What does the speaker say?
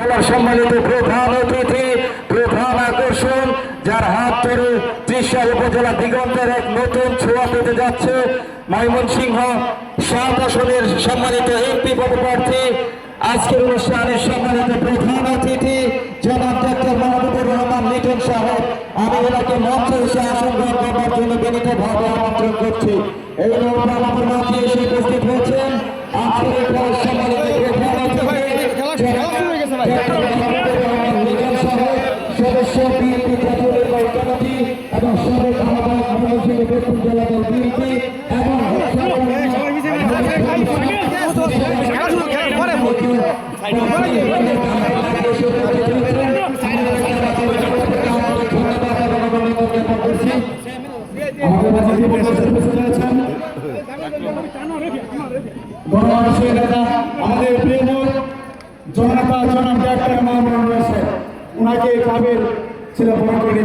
খেলার সম্মানিত প্রধান অতিথি, প্রধান আকর্ষণ, যার হাত ধরে ত্রিশাল উপজেলা দিগন্তের এক নতুন ছোঁয়া পেতে যাচ্ছে ময়মনসিংহ সাত আসনের সম্মানিত এমপি পদপ্রার্থী। আজকের অনুষ্ঠানের সম্মানিত প্রধান অতিথি, জনাব ডক্টর মাহবুবুর রহমান লিটন সাহেব। আমি ওনাকে মঞ্চে এসে আসন গ্রহণ করবার জন্য বিনীতভাবে আমন্ত্রণ করছি। এই উপস্থিত সদস্য বিএনপি জাতীয় নির্বাহী কমিটি এবং সাবেক আহ্বায়ক দল জননেতা জনাব ডাক্তার মাহমুদ রয়েছে ওনাকে এই ক্লাবের ছিল বহন করে